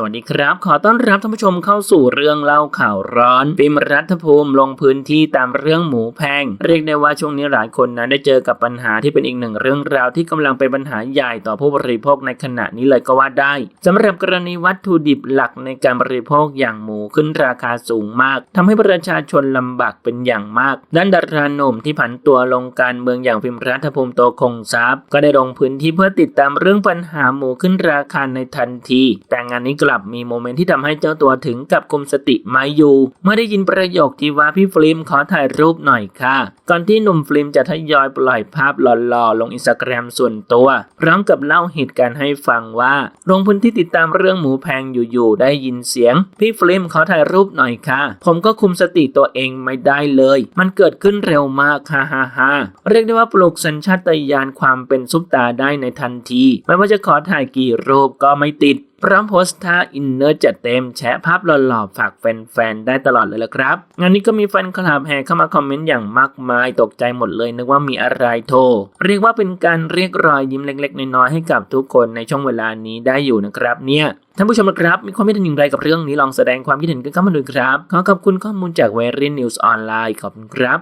สวัสดีครับ ขอต้อนรับท่านผู้ชมเข้าสู่เรื่องเล่าข่าวร้อนฟิล์มรัฐภูมิลงพื้นที่ตามเรื่องหมูแพง เรียกได้ว่าช่วงนี้หลายคนนั้นได้เจอกับปัญหาที่เป็นอีกหนึ่งเรื่องราวที่กำลังเป็นปัญหาใหญ่ต่อผู้บริโภคในขณะนี้เลยก็ว่าได้สำหรับกรณีวัตถุดิบหลักในการบริโภคอย่างหมูขึ้นราคาสูงมากทำให้ประชาชนลำบากเป็นอย่างมากด้านดาราหนุ่มที่ผันตัวลงการเมืองอย่างฟิล์มรัฐภูมิโตคงทรัพย์ก็ได้ลงพื้นที่เพื่อติดตามเรื่องปัญหาหมูขึ้นราคาในทันที แต่งานนี้กลับมีโมเมนต์ที่ทำให้เจ้าตัวถึงกับกุมสติไม่อยู่เมื่อได้ยินประโยคที่ว่าพี่ฟิล์มขอถ่ายรูปหน่อยค่ะ ก่อนที่หนุ่มฟิล์มจะทยอยปล่อยภาพหล่อๆ ลงอินสตาแกรมส่วนตัว พร้อมกับเล่าเหตุการณ์ให้ฟังว่าลงพื้นที่ติดตามเรื่องหมูแพงอยู่ๆได้ยินเสียง พี่ฟิล์มขอถ่ายรูปหน่อยค่ะ ผมก็คุมสติตัวเองไม่ได้เลย มันเกิดขึ้นเร็วมากฮ่าฮ่าฮ่าเรียกได้ว่าปลุกสัญชาตญาณความเป็นซุปตาได้ในทันที ไม่ว่าจะขอถ่ายกี่รูปก็ไม่ติด พร้อมโพสต์ท่าอินเนอร์จัดเต็มแชะภาพหล่อๆฝากแฟนๆ ได้ตลอดเลยละครับ งานนี้ก็มีแฟนคลับแห่เข้ามาคอมเมนต์อย่างมากมายตกใจหมดเลยนึกว่ามีอะไรโทร เรียกว่าเป็นการเรียกรอยยิ้มเล็ก ๆ น้อยๆให้กับทุกคนในช่วงเวลานี้ได้อยู่นะครับเนี่ยท่านผู้ชมนะครับมีความคิดเห็นอย่างไรกับเรื่องนี้ลองแสดงความคิดเห็นกันเข้ามาดูครับ ขอขอบคุณข้อมูลจากเวรินนิวส์ออนไลน์ขอบคุณครับ